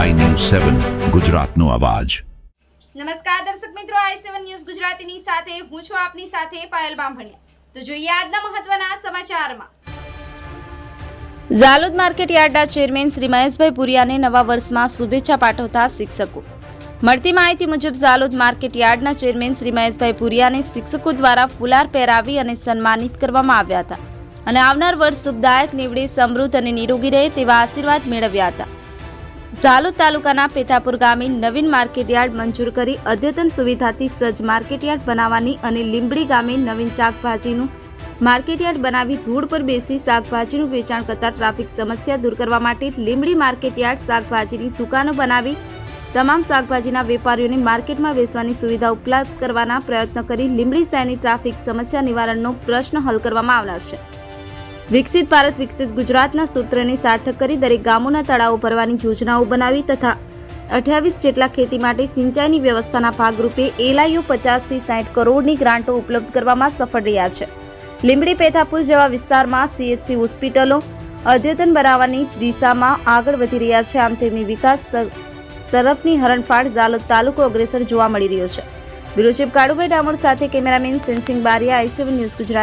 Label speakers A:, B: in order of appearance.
A: સેવન ગુજરાતનો અવાજ.
B: નમસ્કાર દર્શક મિત્રો આઈ સેવન ન્યૂઝ ગુજરાતીની સાથે હું છું આપની સાથે પાયલ બામભણિયા. તો જોઈએ આજના મહત્વના સમાચારમાં.
C: ઝાલોદ માર્કેટ યાર્ડના ચેરમેન શ્રી મહેશભાઈ પુરિયાને નવા વર્ષમાં શુભેચ્છા પાઠવતા શિક્ષકો. મળતી માહિતી મુજબ ઝાલોદ માર્કેટ યાર્ડના ચેરમેન શ્રી મહેશભાઈ પુરિયાને શિક્ષકો દ્વારા ફુલાર પહેરાવી અને સન્માનિત કરવામાં આવ્યા હતા. અને આવનાર વર્ષ શુભદાયક નીવડે સમૃદ્ધ અને નિરોગી રહે તેવા આશીર્વાદ મેળવ્યા હતા. ઝાલોદ તાલુકાના પેથાપુર ગામે નવીન માર્કેટયાર્ડ મંજૂર કરી અદ્યતન સુવિધાથી સજ્જ માર્કેટયાર્ડ બનાવવાની અને લીંબડી ગામે નવીન શાકભાજીનું માર્કેટયાર્ડ બનાવી રોડ પર બેસી શાકભાજીનું વેચાણ કરતા ટ્રાફિક સમસ્યા દૂર કરવા માટે લીંબડી માર્કેટયાર્ડ શાકભાજીની દુકાનો બનાવી તમામ શાકભાજીના વેપારીઓને માર્કેટમાં વેચવાની સુવિધા ઉપલબ્ધ કરવાના પ્રયત્ન કરી લીંબડી શહેરની ટ્રાફિક સમસ્યા નિવારણનો પ્રશ્ન હલ કરવામાં આવનાર છે. વિકસિત ભારત, વિકસિત ગુજરાતના સૂત્રને સાર્થક કરી દરેક ગામોના તળાવો ભરવાની યોજનાઓ બનાવી તથા અઠ્યાવીસ જેટલા ખેતી માટે સિંચાઈની વ્યવસ્થાના ભાગરૂપે એલઆઈઓ પચાસથી સાઠ કરોડની ગ્રાન્ટો ઉપલબ્ધ કરવામાં સફળ રહ્યા છે. લીંબડી પેથાપુર જેવા વિસ્તારમાં સીએચસી હોસ્પિટલો અદ્યતન બનાવવાની દિશામાં આગળ વધી રહ્યા છે. આમ તેમની વિકાસ તરફની હરણફાળ ઝાલોદ તાલુકો અગ્રેસર જોવા મળી રહ્યો છે. બ્યુરો ચીફ કાળુભાઈ ડામોર સાથે cameraman Sensing Bariya, I seven News Gujarat.